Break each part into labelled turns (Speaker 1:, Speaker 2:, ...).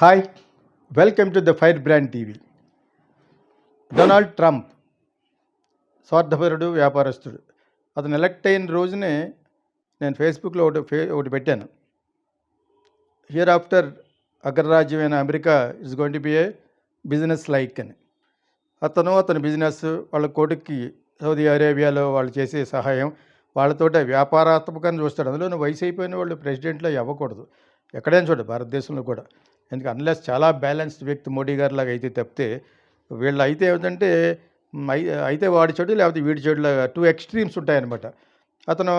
Speaker 1: Hi welcome to the fire brand TV. Donald Trump స్వార్థపరుడు వ్యాపారస్తుడు. అతను elect అయిన రోజునే నేను ఫేస్బుక్లో ఒకటి ఫే ఒకటి పెట్టాను. Here after అగ్రరాజ్యమైన America is going to be a business like అని. అతను అతని బిజినెస్ వాళ్ళ కొడుక్కి సౌదీ అరేబియాలో వాళ్ళు చేసే సహాయం వాళ్ళతోటే వ్యాపారాత్మకంగా చూస్తాడు. అందులో వయసు అయిపోయిన వాళ్ళు ప్రెసిడెంట్లో ఇవ్వకూడదు ఎక్కడైనా చూడ భారతదేశంలో కూడా. ఎందుకంటే అన్లెస్ చాలా బ్యాలెన్స్డ్ వ్యక్తి మోడీ గారి లాగా అయితే తప్పితే వీళ్ళు అయితే ఏమిటంటే అయితే వాడి చెడు లేకపోతే వీడి చెడు టూ ఎక్స్ట్రీమ్స్ ఉంటాయన్నమాట. అతను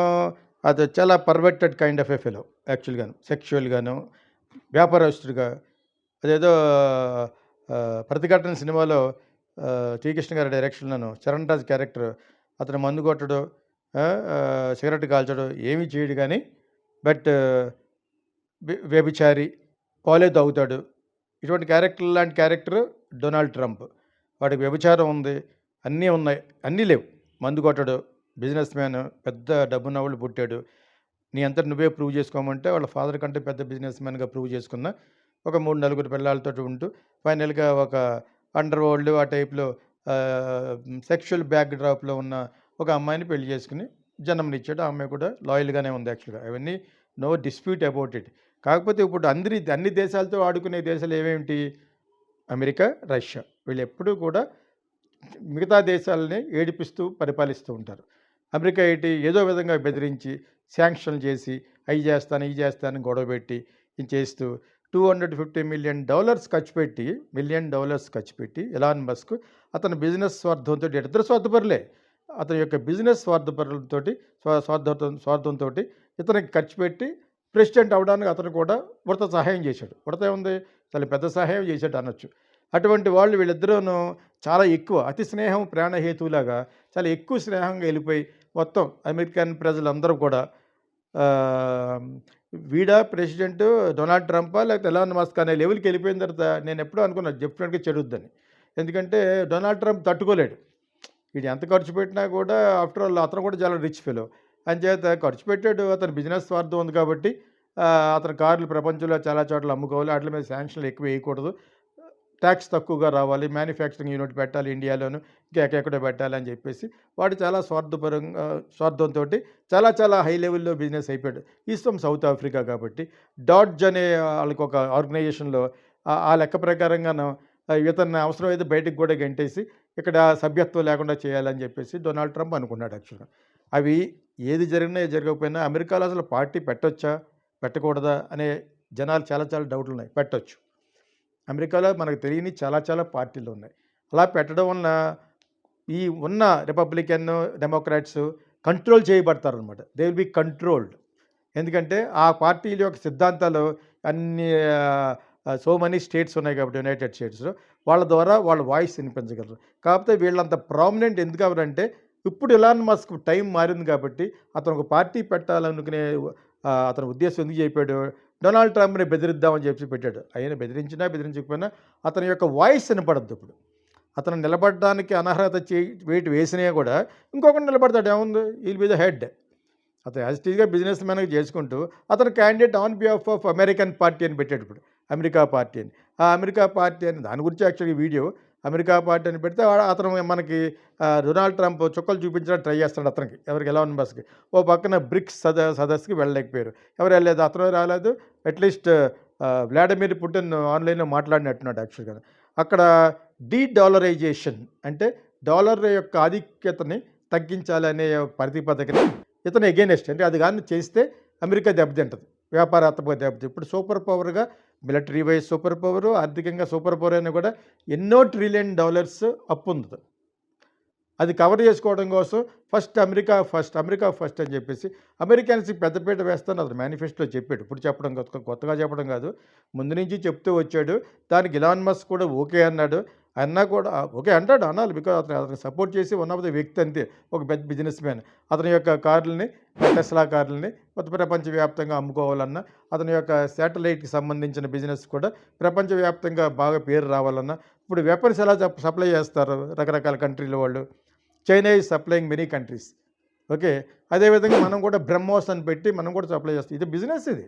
Speaker 1: అది చాలా perverted kind of a fellow యాక్చువల్గాను సెక్షువల్గాను వ్యాపారస్తుడిగా అదేదో ప్రతిఘటన సినిమాలో శ్రీకృష్ణ గారి డైరెక్షన్లోను చరణ్ రాజ్ క్యారెక్టర్ అతను మందు కొట్టడు సిగరెట్ కాల్చడు ఏమీ చేయడు కానీ బట్ వ్యభిచారి పాలే తాగుతాడు. ఇటువంటి క్యారెక్టర్ లాంటి క్యారెక్టర్ డొనాల్డ్ ట్రంప్. వాడికి వ్యభిచారం ఉంది. అన్నీ ఉన్నాయి. అన్నీ లేవు. మందు కొట్టడు. బిజినెస్ మ్యాన్ పెద్ద డబ్బున్న వాళ్ళు పుట్టాడు. నీ అంతా నువ్వే ప్రూవ్ చేసుకోమంటే వాళ్ళ ఫాదర్ కంటే పెద్ద బిజినెస్ మ్యాన్గా ప్రూవ్ చేసుకున్న ఒక మూడు నలుగురు పిల్లలతో ఉంటూ ఫైనల్గా ఒక అండర్ వరల్డ్ ఆ టైప్లో సెక్షువల్ బ్యాక్ డ్రాప్లో ఉన్న ఒక అమ్మాయిని పెళ్ళి చేసుకుని జన్మనిచ్చాడు. ఆ అమ్మాయి కూడా లాయల్గానే ఉంది యాక్చువల్గా. అవన్నీ నో డిస్ప్యూట్ అబౌట్ ఇట్. కాకపోతే ఇప్పుడు అందరి అన్ని దేశాలతో ఆడుకునే దేశాలు ఏమేమిటి అమెరికా రష్యా. వీళ్ళు ఎప్పుడూ కూడా మిగతా దేశాలని ఏడిపిస్తూ పరిపాలిస్తూ ఉంటారు. అమెరికా ఏంటి? ఏదో విధంగా బెదిరించి శాంక్షన్లు చేసి అవి చేస్తాను ఇవి చేస్తాను గొడవ పెట్టి ఇది చేస్తూ two hundred fifty million dollars ఖర్చు పెట్టి మిలియన్ డాలర్స్ ఖర్చు పెట్టి ఎలాన్ మస్క్ అతని బిజినెస్ స్వార్థంతో ఇద్దరు స్వార్థపరులే. అతని యొక్క బిజినెస్ స్వార్థపరులతో స్వార్థ స్వార్థంతో ఇతనికి ఖర్చు పెట్టి ప్రెసిడెంట్ అవడానికి అతను కూడా ఉడత సహాయం చేశాడు. ఉడత ఉంది చాలా పెద్ద సహాయం చేశాడు అనొచ్చు. అటువంటి వాళ్ళు వీళ్ళిద్దరూను చాలా ఎక్కువ అతి స్నేహం ప్రాణహేతువులాగా చాలా ఎక్కువ స్నేహంగా వెళ్ళిపోయి మొత్తం అమెరికన్ ప్రజలందరూ కూడా వీడా ప్రెసిడెంట్ డొనాల్డ్ ట్రంపా లేకపోతే ఎలాన్ మస్క్ అనే లెవెల్కి వెళ్ళిపోయిన తర్వాత నేను ఎప్పుడూ అనుకున్నాను డెఫినెట్గా చెడుద్దని. ఎందుకంటే డొనాల్డ్ ట్రంప్ తట్టుకోలేడు. వీడు ఎంత ఖర్చు పెట్టినా కూడా ఆఫ్టర్ ఆల్ అతను కూడా చాలా రిచ్ ఫెలో. అంచేత ఖర్చు పెట్టాడు అతని బిజినెస్ స్వార్థం ఉంది కాబట్టి అతని కార్లు ప్రపంచంలో చాలా చోట్ల అమ్ముకోవాలి. వాటి మీద శాంక్షన్లు ఎక్కువ వేయకూడదు. ట్యాక్స్ తక్కువగా రావాలి. మ్యానుఫ్యాక్చరింగ్ యూనిట్ పెట్టాలి ఇండియాలోను. ఇంకా ఎక్కడెక్కడో పెట్టాలి అని చెప్పేసి వాడు చాలా స్వార్థపరంగా స్వార్థంతో చాలా చాలా హై లెవెల్లో బిజినెస్ అయిపోయాడు. ఈస్ సౌత్ ఆఫ్రికా కాబట్టి. డాడ్జ్ అనే వాళ్ళకి ఒక ఆర్గనైజేషన్లో ఆ- లెక్క ప్రకారంగాను ఆ, ఇతన్ని అవసరమైతే బయటకు కూడా గంటేసి ఇక్కడ సభ్యత్వం లేకుండా చేయాలని చెప్పేసి డొనాల్డ్ ట్రంప్ అనుకున్నాడు యాక్చువల్గా. అవి ఏది జరిగినా జరగకపోయినా అమెరికాలో అసలు పార్టీ పెట్టొచ్చా? పెట్టకూడదా అనే జనాలు చాలా చాలా డౌట్లు ఉన్నాయి పెట్టొచ్చు. అమెరికాలో మనకు తెలియని చాలా చాలా పార్టీలు ఉన్నాయి అలా పెట్టడం వలన ఈ ఉన్న రిపబ్లికన్ డెమోక్రాట్స్ కంట్రోల్ చేయబడతారు అనమాట దే విల్ బి కంట్రోల్డ్. ఎందుకంటే ఆ పార్టీల యొక్క సిద్ధాంతాలు అన్ని సో మెనీ స్టేట్స్ ఉన్నాయి కాబట్టి యునైటెడ్ స్టేట్స్లో వాళ్ళ ద్వారా వాళ్ళ వాయిస్ వినిపించగలరు. కాకపోతే వీళ్ళంత ప్రామినెంట్ ఎందుకు అవరంటే ఇప్పుడు ఇలాన్ మస్క్ టైం మారింది కాబట్టి అతను ఒక పార్టీ పెట్టాలనుకునే అతని ఉద్దేశం ఎందుకు చెప్పాడు? డొనాల్డ్ ట్రంప్ని బెదిరిద్దామని చెప్పి పెట్టాడు. ఆయన బెదిరించినా బెదిరించకపోయినా అతని యొక్క వాయిస్ వినపడద్దు ఇప్పుడు. అతను నిలబడడానికి అనర్హత చే వెయిట్ వేసినా కూడా ఇంకొకటి నిలబడతాడు. ఏముంది? He'll be the head. అతను యాజ్ బిజినెస్ మ్యాన్గా చేసుకుంటూ అతను candidate on behalf of American party అని పెట్టాడు ఇప్పుడు. అమెరికా పార్టీ అని. ఆ అమెరికా పార్టీ అని దాని గురించి యాక్చువల్గా వీడియో అమెరికా పార్టీ అని పెడితే అతను మనకి డొనాల్డ్ ట్రంప్ చుక్కలు చూపించడానికి ట్రై చేస్తాడు అతనికి. ఎవరికి? ఎలా ఉన్న ఓ పక్కన బ్రిక్స్ సద సదస్సుకి వెళ్ళలేకపోయారు. ఎవరు వెళ్ళలేదు? అతను రాలేదు. అట్లీస్ట్ వ్లాడిమిర్ పుటిన్ ఆన్లైన్లో మాట్లాడినట్టున్నాడు యాక్చువల్గా. అక్కడ డీ డాలరైజేషన్ అంటే డాలర్ యొక్క ఆధిక్యతని తగ్గించాలనే ప్రతిపాదకని ఇతను ఎగైనెస్ట్ అంటే అది కానీ చేస్తే అమెరికా దెబ్బతింటది. వ్యాపారాత్మక దెబ్బతి ఇప్పుడు సూపర్ పవర్గా మిలిటరీ వైజ్ సూపర్ పవర్ ఆర్థికంగా సూపర్ పవర్ అయినా కూడా ఎన్నో ట్రిలియన్ డాలర్స్ అప్పు ఉంది అది కవర్ చేసుకోవడం కోసం first America first America first అని చెప్పేసి అమెరికన్స్కి పెద్దపీట వేస్తాను. అతను మేనిఫెస్టోలో చెప్పాడు. ఇప్పుడు చెప్పడం కొత్త కొత్తగా చెప్పడం కాదు. ముందు నుంచి చెప్తూ వచ్చాడు. దానికి ఇలాన్ మస్క్ కూడా ఓకే అన్నాడు. అన్నా కూడా ఓకే అంటాడు అనాలి. బికాజ్ అతను అతనికి సపోర్ట్ చేసి వన్ ఆఫ్ ద వ్యక్తి అంతే. ఒక పెద్ద బిజినెస్ మ్యాన్. అతని యొక్క కార్లని టెస్లా కార్లని కొత్త ప్రపంచవ్యాప్తంగా అమ్ముకోవాలన్నా అతని యొక్క శాటిలైట్కి సంబంధించిన బిజినెస్ కూడా ప్రపంచవ్యాప్తంగా బాగా పేరు రావాలన్నా ఇప్పుడు వెపన్స్ ఎలా సప్లై చేస్తారు రకరకాల కంట్రీల వాళ్ళు? China is supplying many countries. Okay? అదేవిధంగా మనం కూడా బ్రహ్మోస్ అని పెట్టి మనం కూడా సప్లై చేస్తాం. ఇది బిజినెస్ ఇది.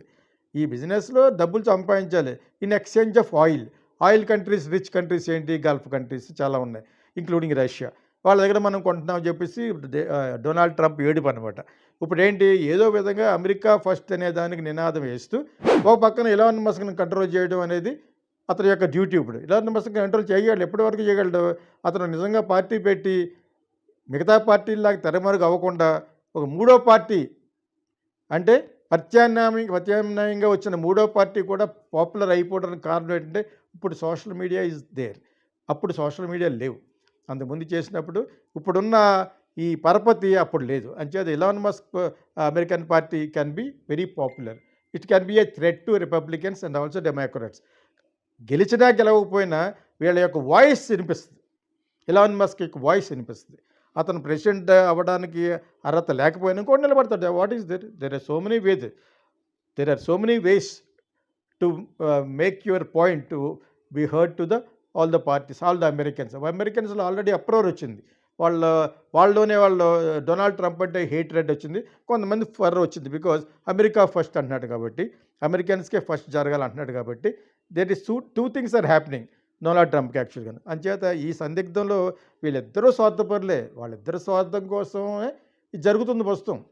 Speaker 1: ఈ బిజినెస్లో డబ్బులు సంపాదించాలి. In exchange of oil. Oil countries rich countries ఏంటి? గల్ఫ్ కంట్రీస్ చాలా ఉన్నాయి ఇంక్లూడింగ్ రష్యా. వాళ్ళ దగ్గర మనం కొంటున్నామని చెప్పేసి డొనాల్డ్ ట్రంప్ ఏడుపు అనమాట ఇప్పుడు ఏంటి? ఏదో విధంగా అమెరికా ఫస్ట్ అనే దానికి నినాదం వేస్తూ ఒక పక్కన ఇలాన్ మస్క్ని కంట్రోల్ చేయడం అనేది అతని యొక్క డ్యూటీ ఇప్పుడు. ఇలాన్ మస్క్ కంట్రోల్ చేయగలడు ఎప్పటి వరకు చేయగలడు? అతను నిజంగా పార్టీ పెట్టి మిగతా పార్టీలాగా తెరమరుగు అవ్వకుండా ఒక మూడో పార్టీ అంటే ప్రత్యామ్నాయం ప్రత్యామ్నాయంగా వచ్చిన మూడో పార్టీ కూడా పాపులర్ అయిపోవడానికి కారణం ఏంటంటే ఇప్పుడు సోషల్ మీడియా ఇస్ దేర్. అప్పుడు సోషల్ మీడియా లేవు. అంతకుముందు చేసినప్పుడు ఇప్పుడున్న ఈ పరపతి అప్పుడు లేదు. అంచేత Elon Musk American party can be very popular it can be a threat to Republicans and also Democrats గెలిచినా గెలవకపోయినా వీళ్ళ యొక్క వాయిస్ వినిపిస్తుంది. ఇలాన్ మస్క్ యొక్క వాయిస్ వినిపిస్తుంది. అతను ప్రెసిడెంట్ అవ్వడానికి అర్హత లేకపోయినా కూడా నిలబడతాడు. What is there there are so many ways there are so many ways to make your point to be heard to the all the parties all the Americans. అమెరికన్స్లో already uproar వచ్చింది. వాళ్ళ వాళ్ళలోనే వాళ్ళు Donald Trump అంటే hatred వచ్చింది. కొంతమంది for వచ్చింది because America first అంటున్నాడు కాబట్టి అమెరికన్స్కే ఫస్ట్ జరగాలి అంటున్నాడు కాబట్టి there is two two things are happening. Donald ట్రంప్కి యాక్చువల్గా అంచేత ఈ సందిగ్ధంలో వీళ్ళిద్దరూ స్వార్థపరులే. వాళ్ళిద్దరు స్వార్థం కోసమే ఇది జరుగుతుంది ప్రస్తుతం.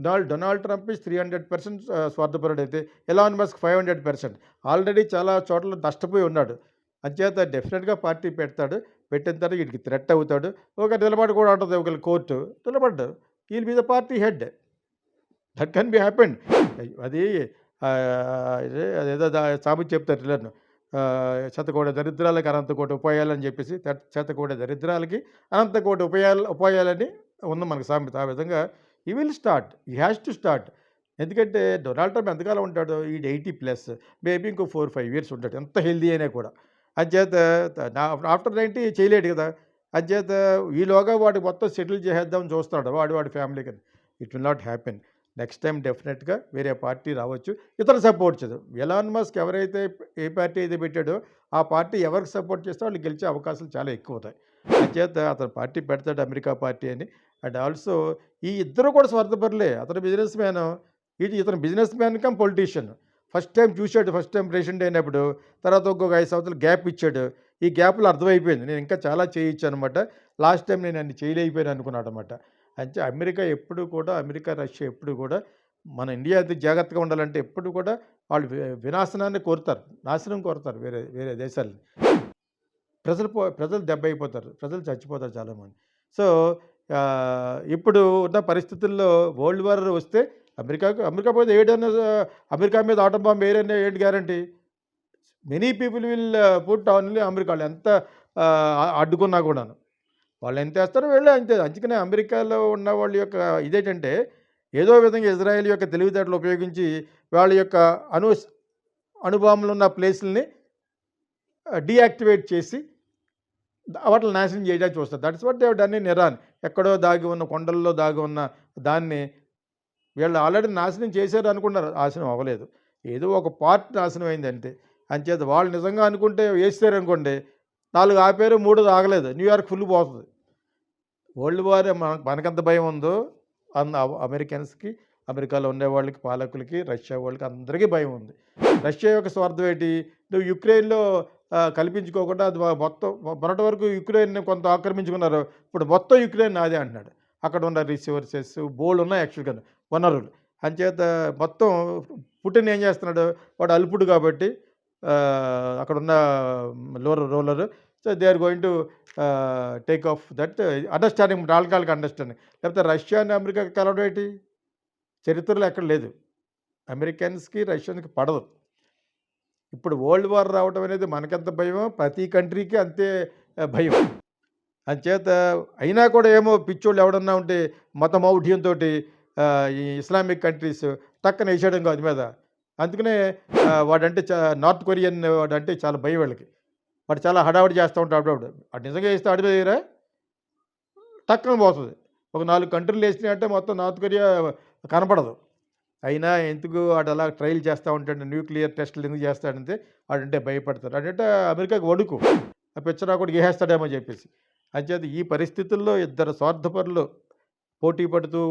Speaker 1: Donald Donald Trump is three hundred percent స్వార్థపరుడు అయితే Elon Musk five hundred percent already చాలా చోట్ల నష్టపోయి ఉన్నాడు. అంచేత డెఫినెట్గా పార్టీ పెడతాడు. పెట్టిన తర్వాత వీడికి థ్రెట్ అవుతాడు. ఒక నిలబడి కూడా ఉంటుంది ఒకరి court నిలబడ్డు. We'll be the party head. That can be happened. అది అదేదో దా- చెప్తారు. పిల్లలను శతకోటి దరిద్రాలకి అనంతకోటి ఉపాయాలని చెప్పేసి త- శతకోటి దరిద్రాలకి అనంతకోటి ఉపాయాలు ఉపాయాలని ఉంది మనకు సామెత. ఆ విధంగా he will start he has to start. ఎందుకంటే డొనాల్డ్ ట్రంప్ ఎంతకాలం ఉంటాడు ఈ ఎయిటీ ప్లస్ మేబీ ఇంకో ఫోర్ ఫైవ్ ఇయర్స్ ఉంటాడు ఎంత హెల్దీ అయినా కూడా. అంచేత ఆఫ్టర్ నైంటీ చేయలేడు కదా. అంచేత ఈలోగా వాడు మొత్తం సెటిల్ చేసేద్దామని చూస్తున్నాడు వాడు వాడి ఫ్యామిలీ కానీ it will not happen. Next time డెఫినెట్గా వేరే పార్టీ రావచ్చు. ఇతర సపోర్ట్ చేదు ఎలాన్ మస్క్ ఎవరైతే ఏ పార్టీ అయితే పెట్టాడో ఆ పార్టీ ఎవరికి సపోర్ట్ చేస్తే వాళ్ళు గెలిచే అవకాశాలు చాలా ఎక్కువ అవుతాయి. అంచేత అతను పార్టీ పెడతాడు అమెరికా పార్టీ అని. అండ్ ఆల్సో ఈ ఇద్దరు కూడా స్వార్థపరులే. అతను బిజినెస్ మ్యాన్ ఇది ఇతను business man come politician. First time చూశాడు ఫస్ట్ టైం ప్రెసిడెంట్ అయినప్పుడు. తర్వాత ఒక్కొక్క ఐదు సంవత్సరాలు గ్యాప్ ఇచ్చాడు. ఈ గ్యాప్లో అర్థమైపోయింది. నేను ఇంకా చాలా చేయొచ్చు అనమాట లాస్ట్ టైం నేను అన్ని చేయలేకపోయాను అనుకున్నాడు అనమాట అంటే అమెరికా ఎప్పుడు కూడా అమెరికా రష్యా ఎప్పుడు కూడా మన ఇండియా అయితే జాగ్రత్తగా ఉండాలంటే ఎప్పుడు కూడా వాళ్ళు వినాశనాన్ని కోరుతారు. నాశనం కోరుతారు వేరే వేరే దేశాలని. ప్రజలు పో ప్రజలు దెబ్బ అయిపోతారు ప్రజలు చచ్చిపోతారు చాలామంది. సో ఇప్పుడు ఉన్న పరిస్థితుల్లో వరల్డ్ వార్ వస్తే అమెరికాకు అమెరికా పోతే ఏడన్నా అమెరికా మీద ఆటం బాంబు ఏరైనా ఏంటి guarantee? Many people will put only America వాళ్ళు ఎంత అడ్డుకున్నా కూడాను. వాళ్ళు ఎంత వేస్తారో వెళ్ళే అంతే. అందుకనే అమెరికాలో ఉన్న వాళ్ళ యొక్క ఇదేంటంటే ఏదో విధంగా ఇజ్రాయెల్ యొక్క తెలివితేటలు ఉపయోగించి వాళ్ళ యొక్క అణు అనుభవంలో ఉన్న ప్లేస్లని డీయాక్టివేట్ చేసి వాటిని నాశనం చేయడానికి చూస్తారు. That's what they've done in Iran. ఎక్కడో దాగి ఉన్న కొండల్లో దాగి ఉన్న దాన్ని వీళ్ళు ఆల్రెడీ నాశనం చేశారు అనుకున్నారు. నాశనం అవ్వలేదు. ఏదో ఒక పార్ట్ నాశనం అయింది అంతే. అంచేత వాళ్ళు నిజంగా అనుకుంటే వేస్తారు అనుకోండి నాలుగు ఆపారు మూడు ఆగలేదు. న్యూయార్క్ ఫుల్ పోతుంది. వరల్డ్ వార్ మన మనకెంత భయం ఉందో అన్ అమెరికన్స్కి అమెరికాలో ఉండే వాళ్ళకి పాలకులకి రష్యా వాళ్ళకి అందరికీ భయం ఉంది. రష్యా యొక్క స్వార్థం ఏంటి? నువ్వు యుక్రెయిన్లో కల్పించుకోకుండా అది మొత్తం మొన్నటి వరకు యుక్రెయిన్ కొంత ఆక్రమించుకున్నారు. ఇప్పుడు మొత్తం యుక్రెయిన్ నాదే అంటున్నాడు. అక్కడ ఉన్న రిసోర్సెస్ బోల్డ్ ఉన్నాయి యాక్చువల్గా వనరులు. అంచేత మొత్తం పుటిన్ ఏం చేస్తున్నాడు? వాడు అల్పుడు కాబట్టి అక్కడ ఉన్న లోర్ roller so they are going to take off that understanding నాలుగాళ్ళకి understanding లేకపోతే రష్యా అండ్ అమెరికా కలవడం ఏంటి? చరిత్రలో ఎక్కడ లేదు. అమెరికన్స్కి రష్యన్స్కి పడదు. ఇప్పుడు వరల్డ్ వార్ రావడం అనేది మనకెంత భయమో ప్రతి కంట్రీకి అంతే భయం. అంచేత అయినా కూడా ఏమో పిచ్చోళ్ళు ఎవడన్నా ఉంటే మత మౌఢ్యంతో ఈ ఇస్లామిక్ కంట్రీస్ టక్కన వేసేయడం కాదు మీద. అందుకనే వాడంటే చ నార్త్ కొరియన్ వాడంటే చాలా భయం వాళ్ళకి. వాడు చాలా హడావిడి చేస్తూ ఉంటాడు అప్పుడప్పుడు. అటు నిజంగా వేస్తే అడిగి దగ్గర టక్కన పోతుంది. ఒక నాలుగు కంట్రీలు వేసినాయంటే మొత్తం నార్త్ కొరియా కనపడదు. అయినా ఎందుకు వాడు అలా ట్రయల్ చేస్తూ ఉంటాడు న్యూక్లియర్ టెస్టులు ఎందుకు చేస్తాడంటే వాడంటే భయపడతారు అంటే అమెరికాకి వడుకు ఆ పిచ్చరా కూడా గేహేస్తాడేమో చెప్పేసి. అంచేత ఈ పరిస్థితుల్లో ఇద్దరు స్వార్థపరులు పోటీ పడుతూ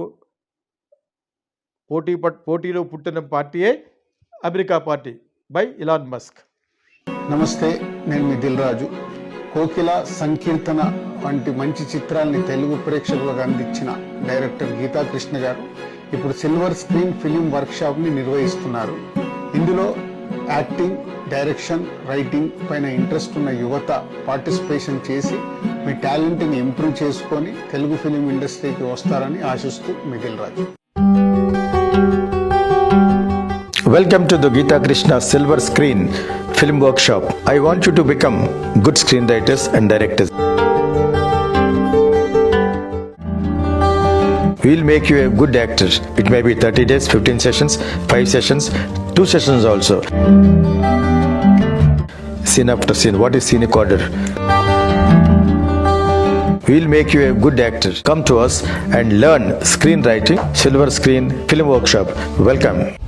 Speaker 1: పోటీ పట్ పోటీలో పుట్టిన పార్టీయే America party by Elon Musk.
Speaker 2: నమస్తే నేను మీ రాజు. కోకిల సంకీర్తన వంటి మంచి చిత్రాల్ని తెలుగు ప్రేక్షకులకు అందించిన డైరెక్టర్ గీతాకృష్ణ గారు ఇప్పుడు సిల్వర్ స్క్రీన్ ఫిలిం వర్క్షాప్ని నిర్వహిస్తున్నారు. ఇందులో యాక్టింగ్ డైరెక్షన్ రైటింగ్ పైన ఇంట్రెస్ట్ ఉన్న యువత పార్టిసిపేషన్ చేసి మీ టాలెంట్ని ఇంప్రూవ్ చేసుకొని తెలుగు ఫిలిం ఇండస్ట్రీకి వస్తారని ఆశిస్తూ మీ Dil Raju.
Speaker 1: Welcome to the Geethakrishna silver screen Film Workshop. I want you to become good screenwriters and directors. We'll make you a good actor. It may be 30 days, 15 sessions, 5 sessions, 2 sessions also. Scene after scene. What is scenic order? We'll make you a good actor. Come to us and learn screenwriting, Silver Screen Film Workshop. Welcome.